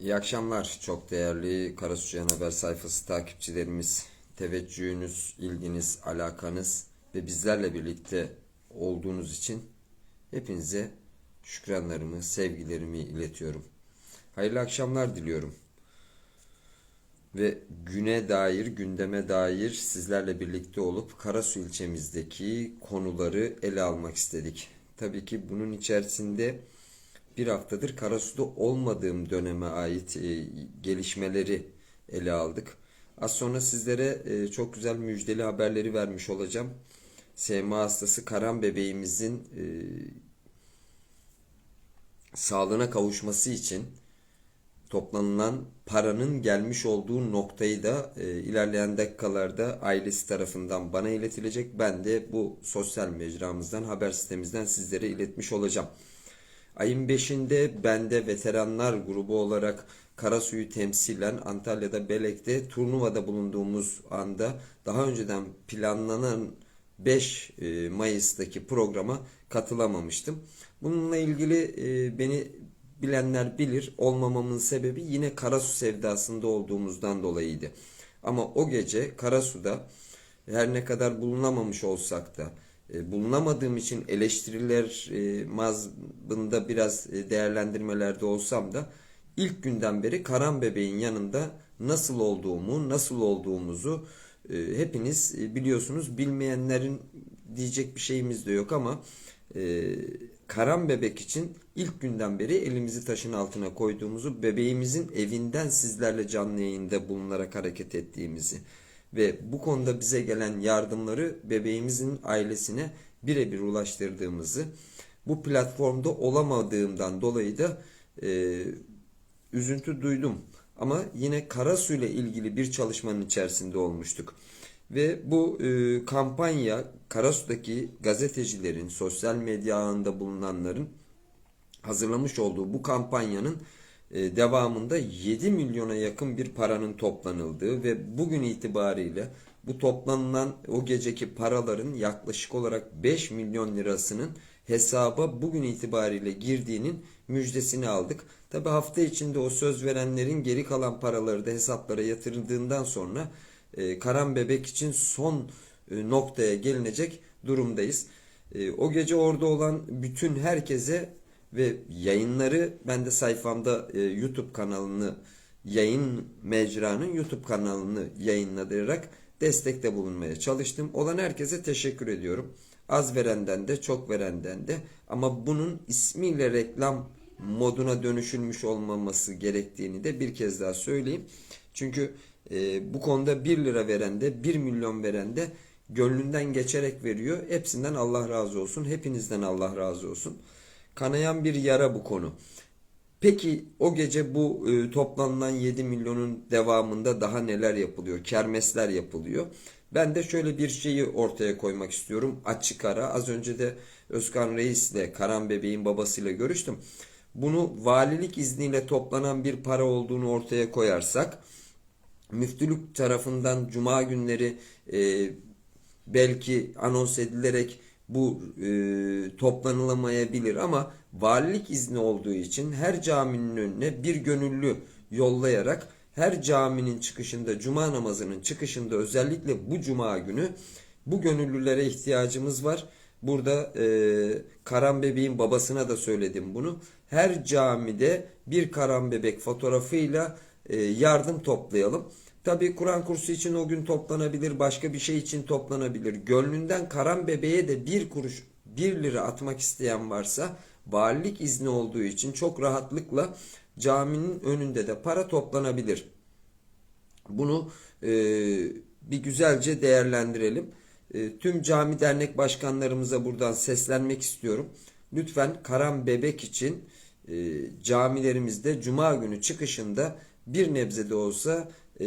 İyi akşamlar çok değerli Karasucayan Haber sayfası takipçilerimiz. Teveccühünüz, ilginiz, alakanız ve bizlerle birlikte olduğunuz için hepinize şükranlarımı, sevgilerimi iletiyorum. Hayırlı akşamlar diliyorum. Ve güne dair, gündeme dair sizlerle birlikte olup Karasu ilçemizdeki konuları ele almak istedik. Tabii ki bunun içerisinde bir haftadır Karasu'da olmadığım döneme ait e, gelişmeleri ele aldık. Az sonra sizlere e, çok güzel müjdeli haberleri vermiş olacağım. SMA hastası Karan bebeğimizin e, sağlığına kavuşması için toplanılan paranın gelmiş olduğu noktayı da e, ilerleyen dakikalarda ailesi tarafından bana iletilecek. Ben de bu sosyal mecramızdan, haber sitemizden sizlere iletmiş olacağım. Ayın 5'inde ben de veteranlar grubu olarak Karasu'yu temsilen Antalya'da Belek'te turnuvada bulunduğumuz anda daha önceden planlanan 5 e, Mayıs'taki programa katılamamıştım. Bununla ilgili e, beni bilenler bilir olmamamın sebebi yine Karasu sevdasında olduğumuzdan dolayıydı. Ama o gece Karasu'da her ne kadar bulunamamış olsak da bulunamadığım için eleştiriler e, mazbında biraz e, değerlendirmelerde olsam da ilk günden beri Karan Bebeğin yanında nasıl olduğumu, nasıl olduğumuzu e, hepiniz e, biliyorsunuz. Bilmeyenlerin diyecek bir şeyimiz de yok ama e, Karan Bebek için ilk günden beri elimizi taşın altına koyduğumuzu, bebeğimizin evinden sizlerle canlı yayında bulunarak hareket ettiğimizi ve bu konuda bize gelen yardımları bebeğimizin ailesine birebir ulaştırdığımızı, bu platformda olamadığımdan dolayı da e, üzüntü duydum. Ama yine Karasu ile ilgili bir çalışmanın içerisinde olmuştuk. Ve bu e, kampanya Karasu'daki gazetecilerin, sosyal medya ağında bulunanların hazırlamış olduğu bu kampanyanın devamında 7 milyona yakın bir paranın toplanıldığı ve bugün itibariyle bu toplanılan o geceki paraların yaklaşık olarak 5 milyon lirasının hesaba bugün itibariyle girdiğinin müjdesini aldık. Tabi hafta içinde o söz verenlerin geri kalan paraları da hesaplara yatırıldığından sonra e, Karan Bebek için son e, noktaya gelinecek durumdayız. E, o gece orada olan bütün herkese ve yayınları ben de sayfamda e, YouTube kanalını yayın mecranın YouTube kanalını yayınlayarak destekte bulunmaya çalıştım. Olan herkese teşekkür ediyorum. Az verenden de çok verenden de ama bunun ismiyle reklam moduna dönüşülmüş olmaması gerektiğini de bir kez daha söyleyeyim. Çünkü e, bu konuda 1 lira veren de 1 milyon veren de gönlünden geçerek veriyor. Hepsinden Allah razı olsun. Hepinizden Allah razı olsun. Kanayan bir yara bu konu. Peki o gece bu e, toplanılan 7 milyonun devamında daha neler yapılıyor? Kermesler yapılıyor. Ben de şöyle bir şeyi ortaya koymak istiyorum. Açık ara. Az önce de Özkan Reis ile Karan Bebeğin babasıyla görüştüm. Bunu valilik izniyle toplanan bir para olduğunu ortaya koyarsak müftülük tarafından cuma günleri e, belki anons edilerek bu e, toplanılamayabilir ama valilik izni olduğu için her caminin önüne bir gönüllü yollayarak her caminin çıkışında cuma namazının çıkışında özellikle bu cuma günü bu gönüllülere ihtiyacımız var. Burada e, Karan Bebeğin babasına da söyledim bunu. Her camide bir Karan Bebek fotoğrafıyla e, yardım toplayalım. Tabi Kur'an kursu için o gün toplanabilir, başka bir şey için toplanabilir. Gönlünden Karan Bebeğe de bir kuruş, bir lira atmak isteyen varsa valilik izni olduğu için çok rahatlıkla caminin önünde de para toplanabilir. Bunu e, bir güzelce değerlendirelim. E, tüm cami dernek başkanlarımıza buradan seslenmek istiyorum. Lütfen Karan Bebek için e, camilerimizde cuma günü çıkışında bir nebze de olsa e,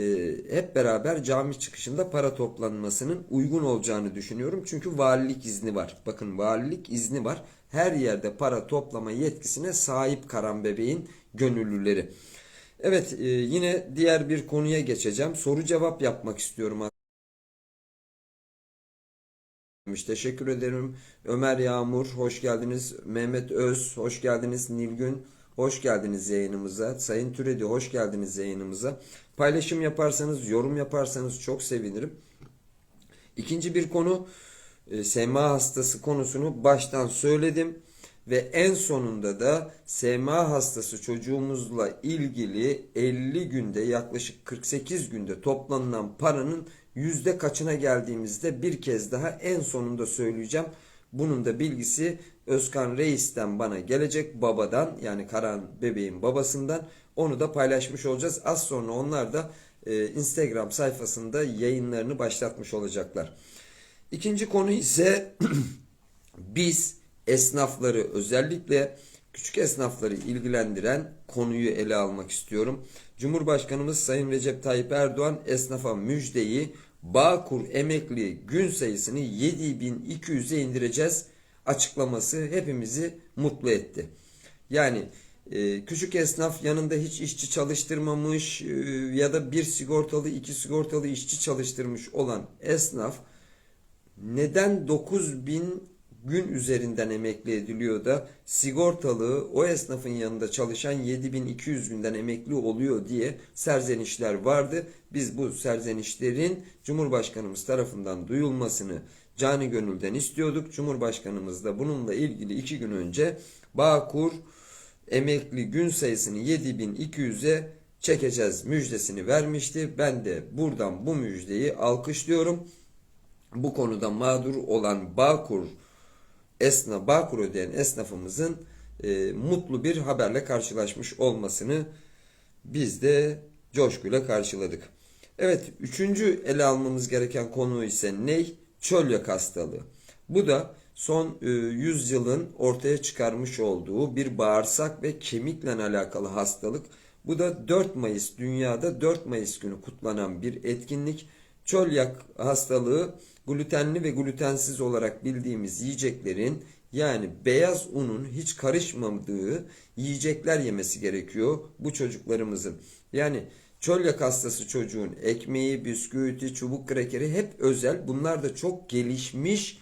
hep beraber cami çıkışında para toplanmasının uygun olacağını düşünüyorum. Çünkü valilik izni var. Bakın valilik izni var. Her yerde para toplama yetkisine sahip Karan Bebeğin gönüllüleri. Evet e, yine diğer bir konuya geçeceğim. Soru cevap yapmak istiyorum. Teşekkür ederim. Ömer Yağmur hoş geldiniz. Mehmet Öz hoş geldiniz. Nilgün hoş geldiniz yayınımıza. Sayın Türedi hoş geldiniz yayınımıza. Paylaşım yaparsanız, yorum yaparsanız çok sevinirim. İkinci bir konu e, SMA hastası konusunu baştan söyledim ve en sonunda da SMA hastası çocuğumuzla ilgili 50 günde yaklaşık 48 günde toplanılan paranın yüzde kaçına geldiğimizde bir kez daha en sonunda söyleyeceğim. Bunun da bilgisi Özkan Reis'ten bana gelecek babadan yani Karan bebeğin babasından onu da paylaşmış olacağız. Az sonra onlar da e, Instagram sayfasında yayınlarını başlatmış olacaklar. İkinci konu ise biz esnafları özellikle küçük esnafları ilgilendiren konuyu ele almak istiyorum. Cumhurbaşkanımız Sayın Recep Tayyip Erdoğan esnafa müjdeyi Bağkur emekli gün sayısını 7200'e indireceğiz açıklaması hepimizi mutlu etti. Yani küçük esnaf yanında hiç işçi çalıştırmamış e, ya da bir sigortalı iki sigortalı işçi çalıştırmış olan esnaf neden 9000 gün üzerinden emekli ediliyor da sigortalı o esnafın yanında çalışan 7200 günden emekli oluyor diye serzenişler vardı. Biz bu serzenişlerin Cumhurbaşkanımız tarafından duyulmasını cani gönülden istiyorduk. Cumhurbaşkanımız da bununla ilgili iki gün önce Bağkur emekli gün sayısını 7200'e çekeceğiz müjdesini vermişti. Ben de buradan bu müjdeyi alkışlıyorum. Bu konuda mağdur olan Bağkur esna Bağkur ödeyen esnafımızın e, mutlu bir haberle karşılaşmış olmasını biz de coşkuyla karşıladık. Evet, üçüncü ele almamız gereken konu ise ne? Çölyak hastalığı. Bu da son e, 100 yılın ortaya çıkarmış olduğu bir bağırsak ve kemikle alakalı hastalık. Bu da 4 Mayıs dünyada 4 Mayıs günü kutlanan bir etkinlik. Çölyak hastalığı glutenli ve glutensiz olarak bildiğimiz yiyeceklerin yani beyaz unun hiç karışmadığı yiyecekler yemesi gerekiyor bu çocuklarımızın. Yani çölyak hastası çocuğun ekmeği, bisküviti, çubuk krekeri hep özel. Bunlar da çok gelişmiş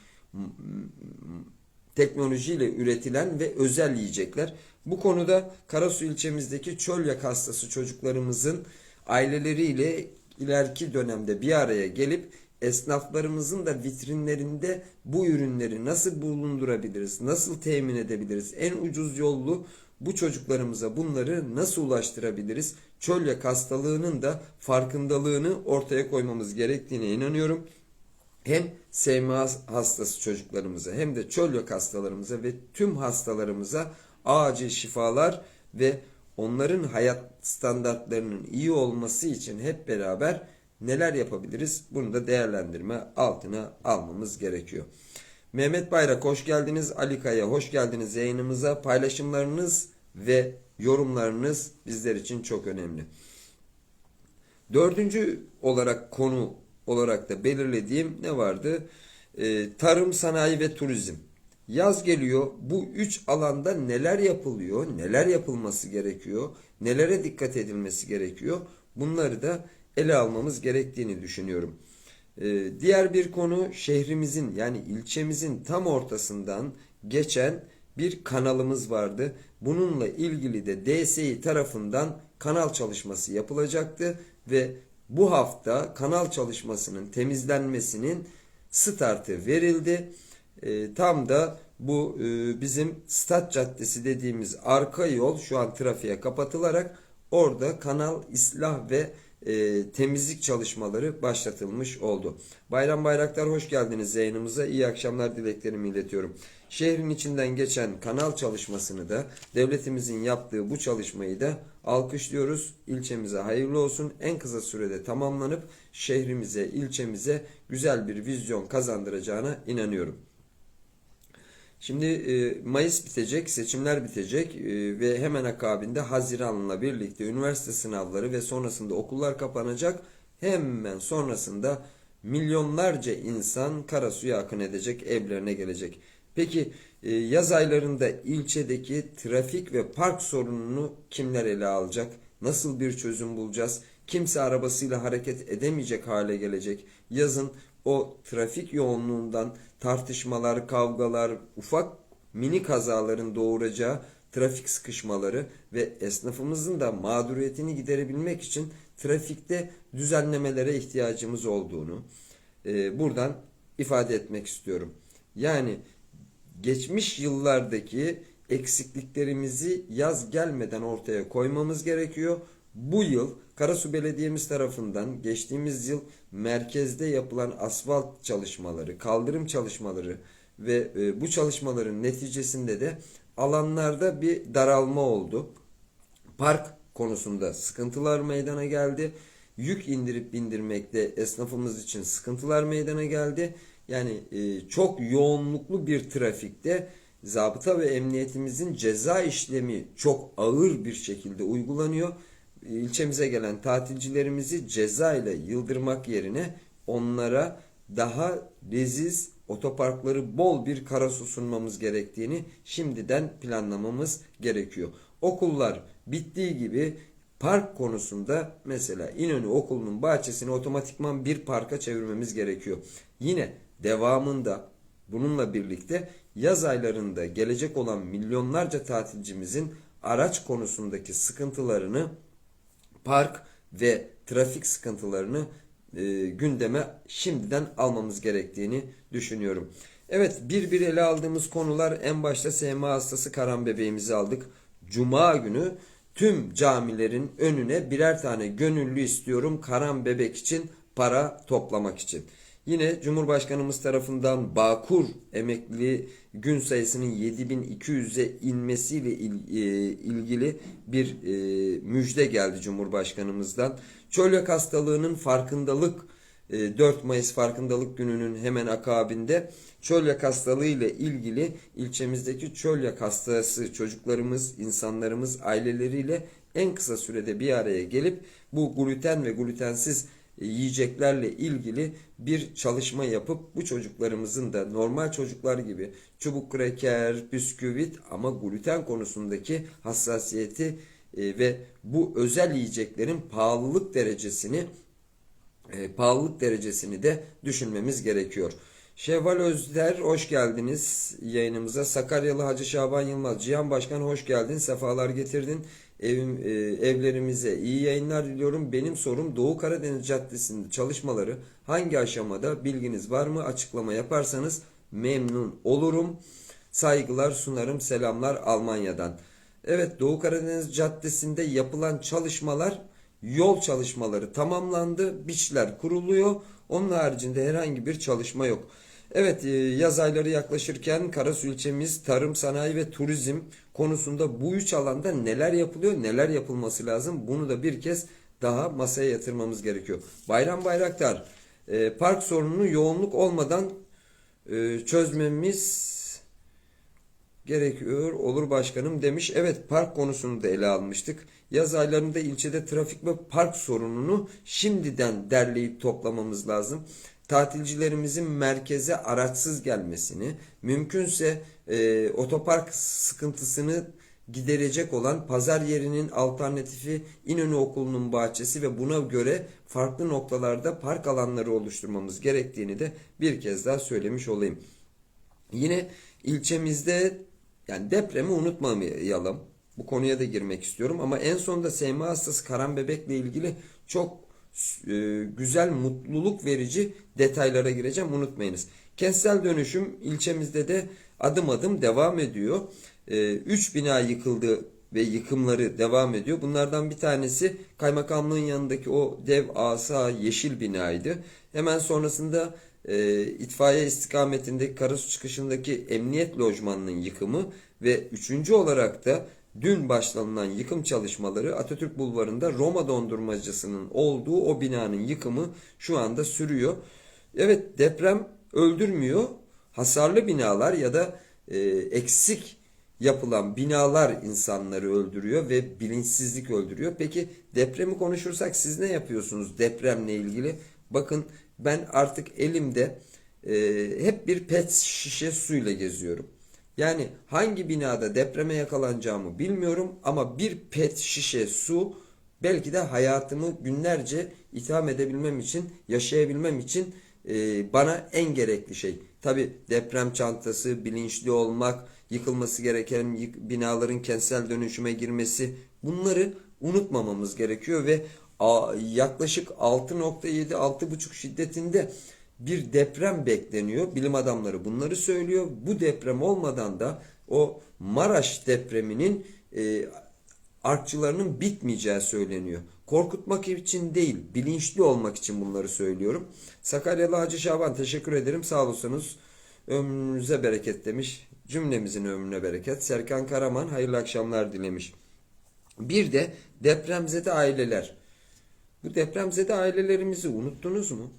teknolojiyle üretilen ve özel yiyecekler. Bu konuda Karasu ilçemizdeki çölyak hastası çocuklarımızın aileleriyle ileriki dönemde bir araya gelip esnaflarımızın da vitrinlerinde bu ürünleri nasıl bulundurabiliriz, nasıl temin edebiliriz, en ucuz yollu bu çocuklarımıza bunları nasıl ulaştırabiliriz? Çölyak hastalığının da farkındalığını ortaya koymamız gerektiğine inanıyorum. Hem SMA hastası çocuklarımıza hem de çölyak hastalarımıza ve tüm hastalarımıza acil şifalar ve onların hayat standartlarının iyi olması için hep beraber neler yapabiliriz? Bunu da değerlendirme altına almamız gerekiyor. Mehmet Bayrak hoş geldiniz. Ali Kaya hoş geldiniz yayınımıza. Paylaşımlarınız ve yorumlarınız bizler için çok önemli. Dördüncü olarak konu olarak da belirlediğim ne vardı? Ee, tarım, sanayi ve turizm. Yaz geliyor. Bu üç alanda neler yapılıyor? Neler yapılması gerekiyor? Nelere dikkat edilmesi gerekiyor? Bunları da ele almamız gerektiğini düşünüyorum. Ee, diğer bir konu şehrimizin yani ilçemizin tam ortasından geçen bir kanalımız vardı. Bununla ilgili de DSİ tarafından kanal çalışması yapılacaktı ve bu hafta kanal çalışmasının temizlenmesinin startı verildi. E, tam da bu e, bizim Stat Caddesi dediğimiz arka yol şu an trafiğe kapatılarak orada kanal ıslah ve e, temizlik çalışmaları başlatılmış oldu. Bayram Bayraktar hoş geldiniz yayınımıza. İyi akşamlar dileklerimi iletiyorum. Şehrin içinden geçen kanal çalışmasını da devletimizin yaptığı bu çalışmayı da alkışlıyoruz. İlçemize hayırlı olsun. En kısa sürede tamamlanıp şehrimize, ilçemize güzel bir vizyon kazandıracağına inanıyorum. Şimdi e, Mayıs bitecek, seçimler bitecek e, ve hemen akabinde Haziran'la birlikte üniversite sınavları ve sonrasında okullar kapanacak. Hemen sonrasında milyonlarca insan Karasu'ya akın edecek, evlerine gelecek. Peki e, yaz aylarında ilçedeki trafik ve park sorununu kimler ele alacak? Nasıl bir çözüm bulacağız? Kimse arabasıyla hareket edemeyecek hale gelecek. Yazın o trafik yoğunluğundan tartışmalar, kavgalar, ufak mini kazaların doğuracağı trafik sıkışmaları ve esnafımızın da mağduriyetini giderebilmek için trafikte düzenlemelere ihtiyacımız olduğunu e, buradan ifade etmek istiyorum. Yani geçmiş yıllardaki eksikliklerimizi yaz gelmeden ortaya koymamız gerekiyor. Bu yıl Karasu Belediye'miz tarafından geçtiğimiz yıl merkezde yapılan asfalt çalışmaları, kaldırım çalışmaları ve e, bu çalışmaların neticesinde de alanlarda bir daralma oldu. Park konusunda sıkıntılar meydana geldi. Yük indirip bindirmekte esnafımız için sıkıntılar meydana geldi. Yani e, çok yoğunluklu bir trafikte zabıta ve emniyetimizin ceza işlemi çok ağır bir şekilde uygulanıyor. İlçemize gelen tatilcilerimizi ceza ile yıldırmak yerine onlara daha leziz otoparkları bol bir karasu sunmamız gerektiğini şimdiden planlamamız gerekiyor. Okullar bittiği gibi park konusunda mesela İnönü Okulu'nun bahçesini otomatikman bir parka çevirmemiz gerekiyor. Yine devamında bununla birlikte yaz aylarında gelecek olan milyonlarca tatilcimizin araç konusundaki sıkıntılarını park ve trafik sıkıntılarını e, gündeme şimdiden almamız gerektiğini düşünüyorum. Evet bir bir ele aldığımız konular en başta SMA hastası Karan bebeğimizi aldık. Cuma günü tüm camilerin önüne birer tane gönüllü istiyorum Karan bebek için para toplamak için. Yine Cumhurbaşkanımız tarafından Bağkur emekli gün sayısının 7200'e inmesiyle e, ilgili bir e, müjde geldi Cumhurbaşkanımızdan. Çölyak hastalığının farkındalık e, 4 Mayıs farkındalık gününün hemen akabinde çölyak hastalığı ile ilgili ilçemizdeki çölyak hastası çocuklarımız, insanlarımız aileleriyle en kısa sürede bir araya gelip bu gluten ve glutensiz yiyeceklerle ilgili bir çalışma yapıp bu çocuklarımızın da normal çocuklar gibi çubuk kreker, bisküvit ama gluten konusundaki hassasiyeti e, ve bu özel yiyeceklerin pahalılık derecesini e, pahalılık derecesini de düşünmemiz gerekiyor. Şevval Özder hoş geldiniz yayınımıza. Sakaryalı Hacı Şaban Yılmaz. Cihan Başkan hoş geldin. Sefalar getirdin. Evim, e, evlerimize iyi yayınlar diliyorum. Benim sorum Doğu Karadeniz Caddesi'nde çalışmaları hangi aşamada bilginiz var mı? Açıklama yaparsanız memnun olurum. Saygılar sunarım. Selamlar Almanya'dan. Evet Doğu Karadeniz Caddesi'nde yapılan çalışmalar yol çalışmaları tamamlandı. Biçler kuruluyor. Onun haricinde herhangi bir çalışma yok. Evet e, yaz ayları yaklaşırken Karasu ilçemiz tarım, sanayi ve turizm konusunda bu üç alanda neler yapılıyor, neler yapılması lazım bunu da bir kez daha masaya yatırmamız gerekiyor. Bayram Bayraktar e, park sorununu yoğunluk olmadan e, çözmemiz gerekiyor olur başkanım demiş. Evet park konusunu da ele almıştık. Yaz aylarında ilçede trafik ve park sorununu şimdiden derleyip toplamamız lazım. Tatilcilerimizin merkeze araçsız gelmesini, mümkünse e, otopark sıkıntısını giderecek olan pazar yerinin alternatifi İnönü Okulu'nun bahçesi ve buna göre farklı noktalarda park alanları oluşturmamız gerektiğini de bir kez daha söylemiş olayım. Yine ilçemizde yani depremi unutmayalım. Bu konuya da girmek istiyorum ama en sonunda SMA hastası Karan Bebek'le ilgili çok güzel, mutluluk verici detaylara gireceğim. Unutmayınız. Kentsel dönüşüm ilçemizde de adım adım devam ediyor. 3 bina yıkıldı ve yıkımları devam ediyor. Bunlardan bir tanesi kaymakamlığın yanındaki o dev asa yeşil binaydı. Hemen sonrasında e, itfaiye istikametindeki Karasu çıkışındaki emniyet lojmanının yıkımı ve üçüncü olarak da dün başlanılan yıkım çalışmaları Atatürk Bulvarı'nda Roma dondurmacısının olduğu o binanın yıkımı şu anda sürüyor. Evet deprem öldürmüyor. Hasarlı binalar ya da e, eksik yapılan binalar insanları öldürüyor ve bilinçsizlik öldürüyor. Peki depremi konuşursak siz ne yapıyorsunuz depremle ilgili? Bakın ben artık elimde e, hep bir pet şişe suyla geziyorum. Yani hangi binada depreme yakalanacağımı bilmiyorum ama bir pet şişe su belki de hayatımı günlerce itham edebilmem için, yaşayabilmem için e, bana en gerekli şey. Tabi deprem çantası, bilinçli olmak, yıkılması gereken binaların kentsel dönüşüme girmesi bunları unutmamamız gerekiyor ve yaklaşık 6.7 6.5 şiddetinde bir deprem bekleniyor. Bilim adamları bunları söylüyor. Bu deprem olmadan da o Maraş depreminin e, artçılarının bitmeyeceği söyleniyor. Korkutmak için değil, bilinçli olmak için bunları söylüyorum. Sakaryalı Hacı Şaban teşekkür ederim. Sağ olasınız. Ömrünüze bereket demiş. Cümlemizin ömrüne bereket. Serkan Karaman hayırlı akşamlar dilemiş. Bir de depremzede aileler. Bu depremzede ailelerimizi unuttunuz mu?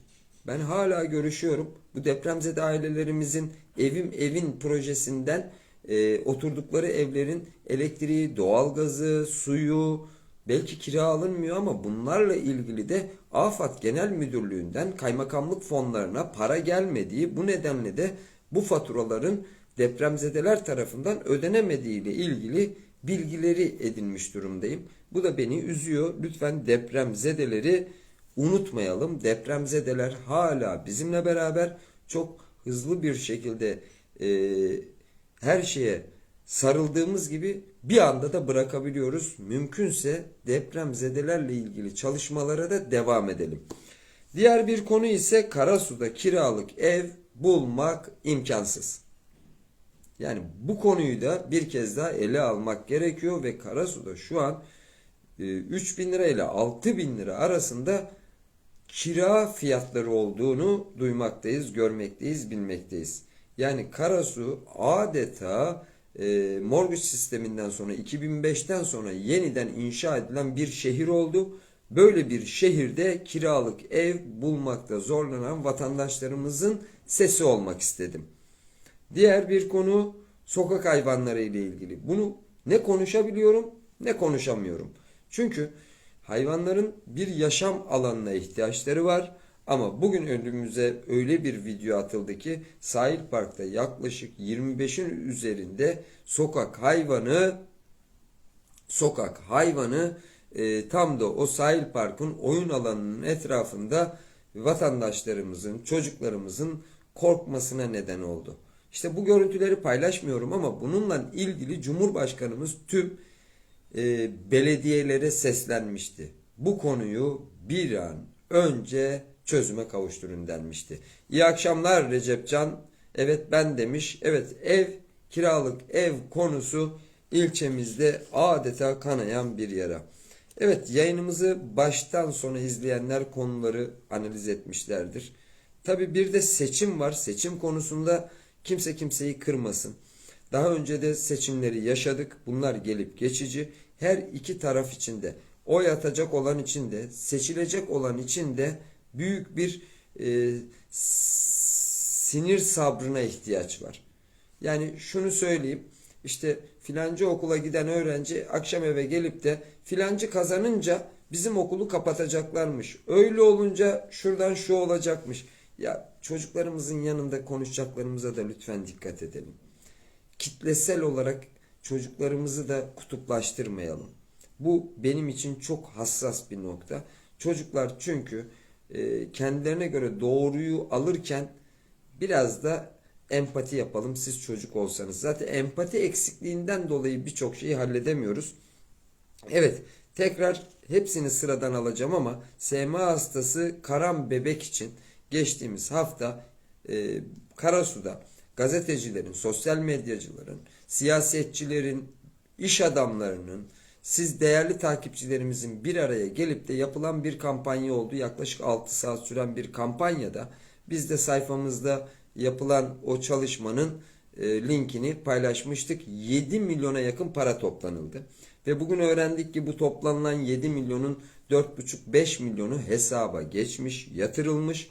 Ben hala görüşüyorum. Bu depremzede ailelerimizin evim evin projesinden e, oturdukları evlerin elektriği, doğalgazı, suyu belki kira alınmıyor ama bunlarla ilgili de AFAD Genel Müdürlüğü'nden kaymakamlık fonlarına para gelmediği bu nedenle de bu faturaların depremzedeler tarafından ödenemediği ile ilgili bilgileri edinmiş durumdayım. Bu da beni üzüyor. Lütfen depremzedeleri unutmayalım. Depremzedeler hala bizimle beraber çok hızlı bir şekilde e, her şeye sarıldığımız gibi bir anda da bırakabiliyoruz. Mümkünse depremzedelerle ilgili çalışmalara da devam edelim. Diğer bir konu ise Karasu'da kiralık ev bulmak imkansız. Yani bu konuyu da bir kez daha ele almak gerekiyor ve Karasu'da şu an e, 3 bin lira ile 6 bin lira arasında kira fiyatları olduğunu duymaktayız, görmekteyiz, bilmekteyiz. Yani Karasu adeta e, mortgage sisteminden sonra 2005'ten sonra yeniden inşa edilen bir şehir oldu. Böyle bir şehirde kiralık ev bulmakta zorlanan vatandaşlarımızın sesi olmak istedim. Diğer bir konu sokak hayvanları ile ilgili. Bunu ne konuşabiliyorum ne konuşamıyorum. Çünkü hayvanların bir yaşam alanına ihtiyaçları var. Ama bugün önümüze öyle bir video atıldı ki sahil parkta yaklaşık 25'in üzerinde sokak hayvanı sokak hayvanı e, tam da o sahil parkın oyun alanının etrafında vatandaşlarımızın, çocuklarımızın korkmasına neden oldu. İşte bu görüntüleri paylaşmıyorum ama bununla ilgili Cumhurbaşkanımız tüm e, belediyelere seslenmişti. Bu konuyu bir an önce çözüme kavuşturun denmişti. İyi akşamlar Recepcan. Evet ben demiş. Evet ev kiralık ev konusu ilçemizde adeta kanayan bir yara. Evet yayınımızı baştan sona izleyenler konuları analiz etmişlerdir. Tabi bir de seçim var. Seçim konusunda kimse kimseyi kırmasın. Daha önce de seçimleri yaşadık. Bunlar gelip geçici. Her iki taraf içinde oy atacak olan için de seçilecek olan için de büyük bir e, sinir sabrına ihtiyaç var. Yani şunu söyleyeyim. İşte filancı okula giden öğrenci akşam eve gelip de filancı kazanınca bizim okulu kapatacaklarmış. Öyle olunca şuradan şu olacakmış. Ya çocuklarımızın yanında konuşacaklarımıza da lütfen dikkat edelim. Kitlesel olarak çocuklarımızı da kutuplaştırmayalım. Bu benim için çok hassas bir nokta. Çocuklar çünkü e, kendilerine göre doğruyu alırken biraz da empati yapalım siz çocuk olsanız. Zaten empati eksikliğinden dolayı birçok şeyi halledemiyoruz. Evet tekrar hepsini sıradan alacağım ama SMA hastası Karam Bebek için geçtiğimiz hafta e, Karasu'da gazetecilerin, sosyal medyacıların, siyasetçilerin, iş adamlarının, siz değerli takipçilerimizin bir araya gelip de yapılan bir kampanya oldu. Yaklaşık 6 saat süren bir kampanyada biz de sayfamızda yapılan o çalışmanın e, linkini paylaşmıştık. 7 milyona yakın para toplanıldı. Ve bugün öğrendik ki bu toplanılan 7 milyonun 4,5-5 milyonu hesaba geçmiş, yatırılmış.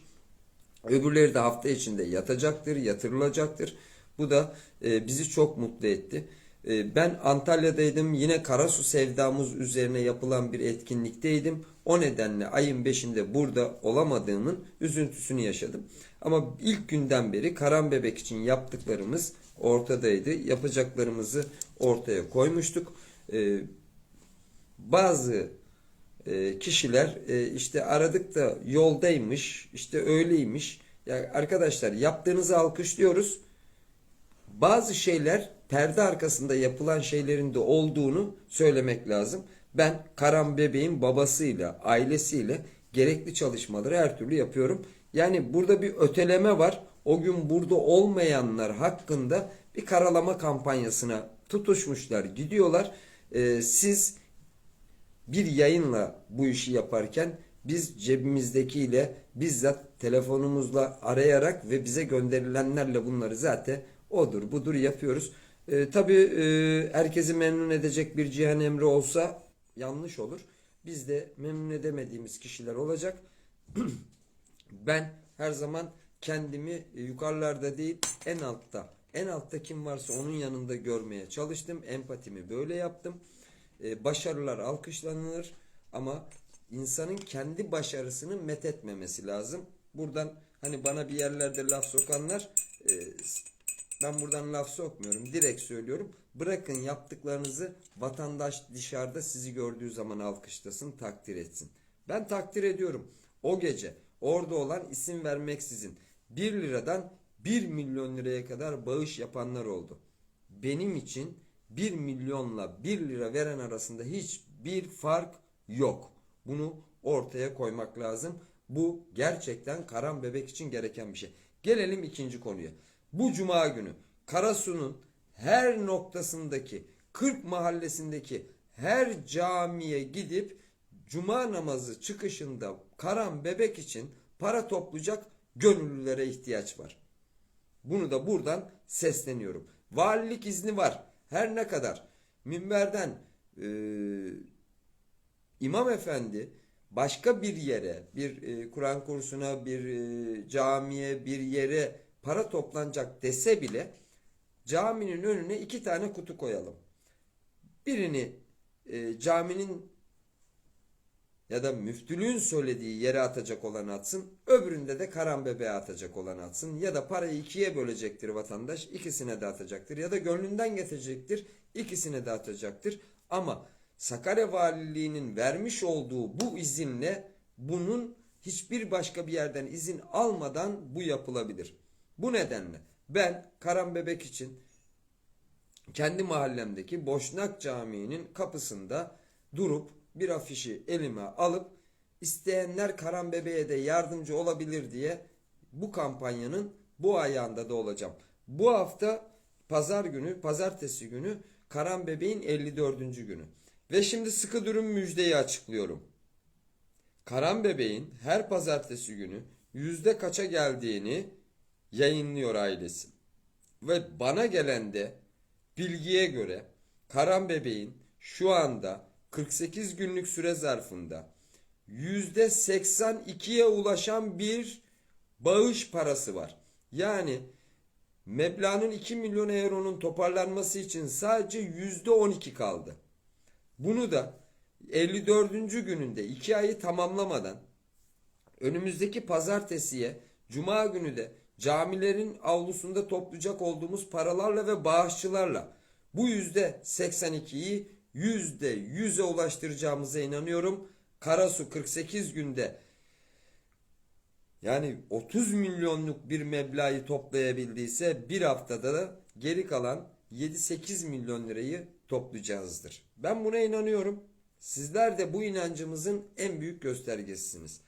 Öbürleri de hafta içinde yatacaktır, yatırılacaktır. Bu da e, bizi çok mutlu etti. E, ben Antalya'daydım. Yine Karasu sevdamız üzerine yapılan bir etkinlikteydim. O nedenle ayın 5'inde burada olamadığımın üzüntüsünü yaşadım. Ama ilk günden beri Karan Bebek için yaptıklarımız ortadaydı. Yapacaklarımızı ortaya koymuştuk. E, bazı e, kişiler e, işte aradık da yoldaymış, işte öyleymiş. Ya arkadaşlar yaptığınızı alkışlıyoruz. bazı şeyler perde arkasında yapılan şeylerin de olduğunu söylemek lazım. Ben Karan Bebeğin babasıyla, ailesiyle gerekli çalışmaları her türlü yapıyorum. Yani burada bir öteleme var. O gün burada olmayanlar hakkında bir karalama kampanyasına tutuşmuşlar, gidiyorlar. Ee, siz bir yayınla bu işi yaparken biz cebimizdekiyle bizzat telefonumuzla arayarak ve bize gönderilenlerle bunları zaten odur budur yapıyoruz. Ee, tabii e, herkesi memnun edecek bir cihan emri olsa yanlış olur. Biz de memnun edemediğimiz kişiler olacak. Ben her zaman kendimi e, yukarılarda değil en altta en altta kim varsa onun yanında görmeye çalıştım. Empatimi böyle yaptım. Ee, başarılar alkışlanır ama insanın kendi başarısını methetmemesi lazım. Buradan hani bana bir yerlerde laf sokanlar e, ben buradan laf sokmuyorum. Direkt söylüyorum. Bırakın yaptıklarınızı vatandaş dışarıda sizi gördüğü zaman alkışlasın, takdir etsin. Ben takdir ediyorum. O gece orada olan isim vermeksizin 1 liradan 1 milyon liraya kadar bağış yapanlar oldu. Benim için 1 milyonla 1 lira veren arasında hiçbir fark yok. Bunu ortaya koymak lazım. Bu gerçekten Karan Bebek için gereken bir şey. Gelelim ikinci konuya. Bu cuma günü Karasu'nun her noktasındaki 40 mahallesindeki her camiye gidip cuma namazı çıkışında Karan Bebek için para toplayacak gönüllülere ihtiyaç var. Bunu da buradan sesleniyorum. Valilik izni var. Her ne kadar minberden e, imam efendi başka bir yere, bir e, Kur'an kursuna, bir e, camiye, bir yere para toplanacak dese bile caminin önüne iki tane kutu koyalım. Birini e, caminin ya da müftülüğün söylediği yere atacak olan atsın. Öbüründe de karan bebeğe atacak olan atsın. Ya da parayı ikiye bölecektir vatandaş. ikisine de atacaktır. Ya da gönlünden getirecektir. ikisine de atacaktır. Ama Sakarya Valiliği'nin vermiş olduğu bu izinle bunun hiçbir başka bir yerden izin almadan bu yapılabilir. Bu nedenle ben Karan Bebek için kendi mahallemdeki Boşnak Camii'nin kapısında durup bir afişi elime alıp isteyenler Karan Bebeğe de yardımcı olabilir diye bu kampanyanın bu ayağında da olacağım. Bu hafta pazar günü, pazartesi günü Karan Bebeğin 54. günü. Ve şimdi sıkı durum müjdeyi açıklıyorum. Karan Bebeğin her pazartesi günü yüzde kaça geldiğini yayınlıyor ailesi. Ve bana gelen de bilgiye göre Karan Bebeğin şu anda 48 günlük süre zarfında yüzde 82'ye ulaşan bir bağış parası var. Yani meblağın 2 milyon euronun toparlanması için sadece yüzde 12 kaldı. Bunu da 54. gününde 2 ayı tamamlamadan önümüzdeki pazartesiye cuma günü de camilerin avlusunda toplayacak olduğumuz paralarla ve bağışçılarla bu yüzde 82'yi yüzde yüze ulaştıracağımıza inanıyorum. Karasu 48 günde yani 30 milyonluk bir meblağı toplayabildiyse bir haftada da geri kalan 7-8 milyon lirayı toplayacağızdır. Ben buna inanıyorum. Sizler de bu inancımızın en büyük göstergesisiniz.